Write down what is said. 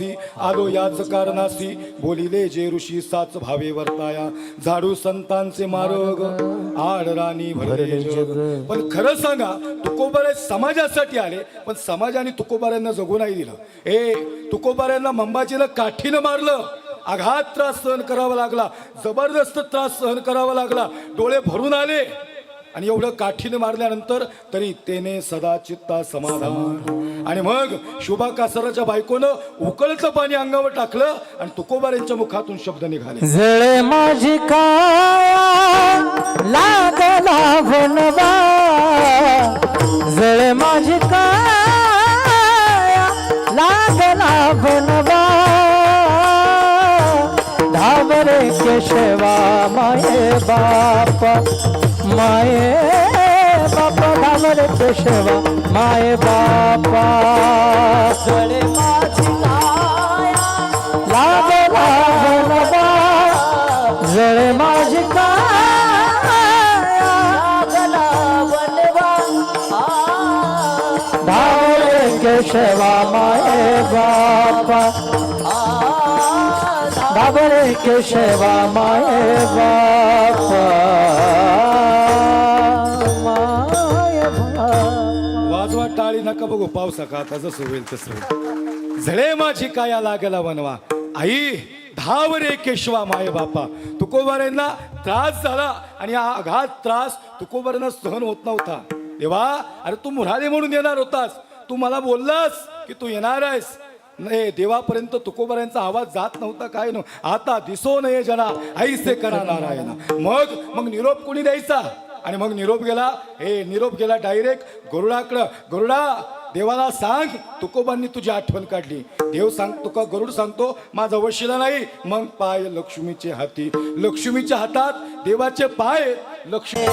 आलो याच कारणासी. बोलिले जे ऋषी साच भावे वर्ताया. झाडू संतांचे मार्ग आड राणी भरले पण खरं सांगा तुकोबारे समाजासाठी आले पण समाजाने तुकोबाऱ्यांना जगू नाही दिलं. ए तुकोबाऱ्यांना मंबाजीला काठीनं मारलं. आघात त्रास सहन करावा लागला. जबरदस्त त्रास सहन करावा लागला. डोळे भरून आले. आणि एवढं काठीने मारल्यानंतर तरी तेने सदा चित्ता समाधान. आणि मग शुभा कासराच्या बायकोनं उकळचं पाणी अंगावर टाकलं आणि तुकोबार यांच्या मुखातून शब्द निघाले. जळे माझी काया लागला बनवा. जळे माझी काया लागला बनवा. धावरे केशवा माये बाप माये बाप धावरे केशवा माये बापा जळे माझी काया लागला बनवा जळे माझी काया लागला बनवा धावरे केशवा माये बापा धावरे टाळी नका बघू पावसा का आता जसं होईल तसं होईल. झळे माझी काया लागला बनवा आई धाव रे केशवा माय बापा. तुकोबाऱ्यांना त्रास झाला आणि हा आघात त्रास तुकोबाऱ्यांना सहन होत नव्हता. देवा अरे तू मुराले म्हणून येणार होतास. तू मला बोललास की तू येणार आहेस. नाही देवापर्यंत तुकोबाऱ्यांचा आवाज जात नव्हता काय न. आता दिसो नये जना आईसे करा नारायणा. मग मग निरोप कोणी द्यायचा? आणि मग निरोप गेला. हे निरोप गेला डायरेक्ट. गरुडाकडं. गरुडा देवाला सांग तुकोबांनी तुझी आठवण काढली. देव सांग तुका गरुड सांगतो माझा वशिला नाही. मग पाय लक्ष्मीचे हाती. लक्ष्मीच्या हातात देवाचे पाय लक्ष्मी